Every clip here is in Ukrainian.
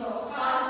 А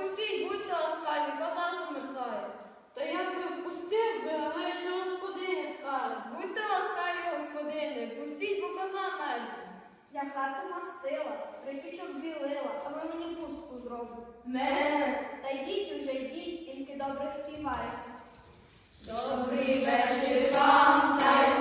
пустіть, будьте ласкаві, коза замерзає. Та як би впустив би, але що господиня скаже. Будьте ласкаві, господине, пустіть, бо коза мерзне. Я хату мастила, припічок білила, а ви мені пустку зробите. Не. Та йдіть уже, йдіть, тільки добре співайте. Добрий вечір вам, та й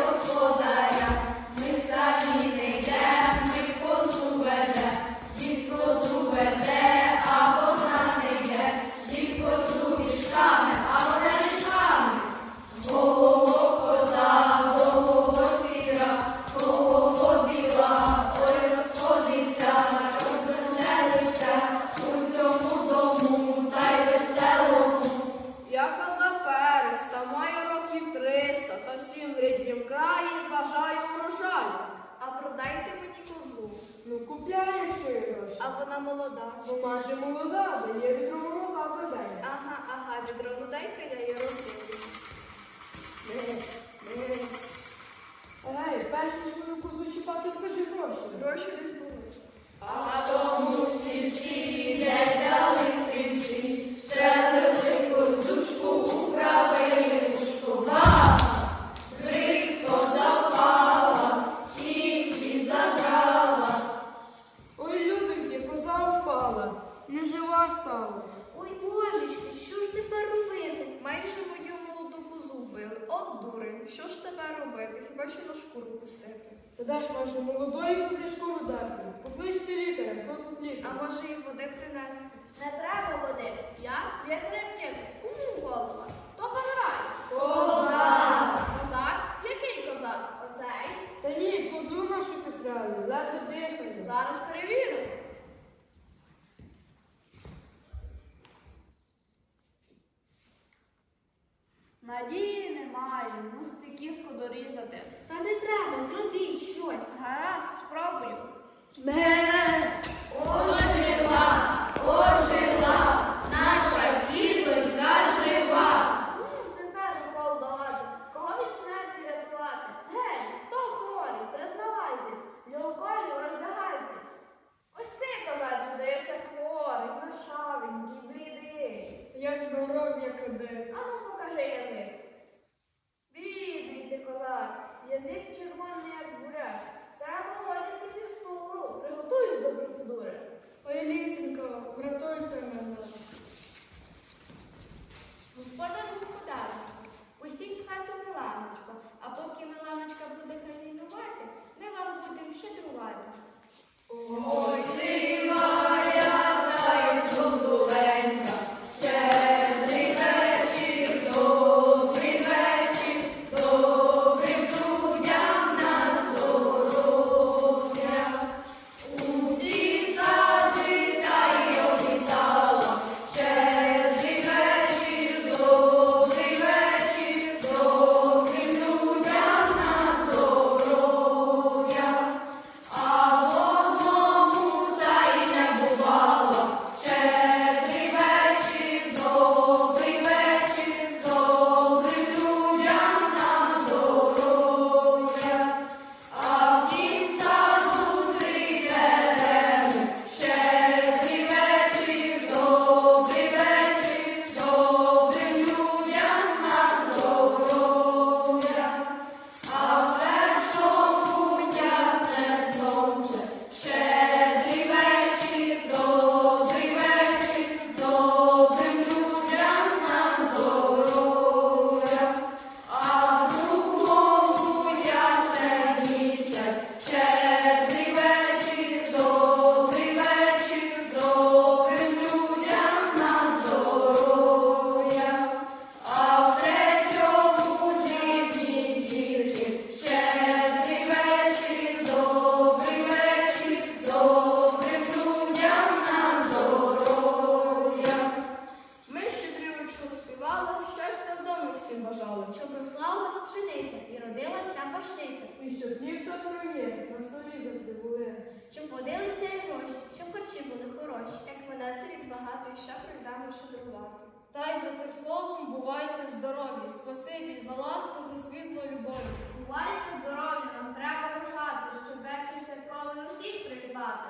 Ну купляєш що й а вона молода. Вона майже молода, дає відро молока за день. Ага, впала, не жива стала. Ой, божечки, що ж тепер робити? Майже мою молоду козу вбили. От дурень, що ж тепер робити? Хіба що на шкуру пустити? Та де ж майже молодої кози шкуру дати? Покличте лікаря, хто тут лікар? А може і води принести? Не треба води. Я як не Кому голова? То помирає. Козак! Козак? Який козак? Оцей? Та ні, козу нашу посрали, ледве дихає. Зараз перевіримо. Надії немає, мусити кіску дорізати. Та не треба, зробіть щось. Гаразд, спробую. Ме! Господар господар, усіх хату Миланочко, а поки Миланочка буде хазінувати, ми вам будемо щедрувати. рушниця. І щоб днів та пороє на столі забули. Щоб водилися і гроші, щоб харчі були хороші, як мене серед багато і ще придано шудрувати. Та й за цим словом бувайте здорові, спасибі за ласку, за світло любов. Бувайте здорові, нам треба рушати, щоб вечір святковий усіх привітати.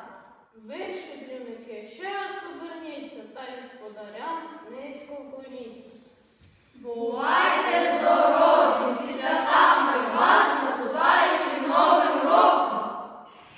Ви, щедрівники, ще раз оберніться, та й господарям низько вклоніться. Бувайте здорові, зі святом!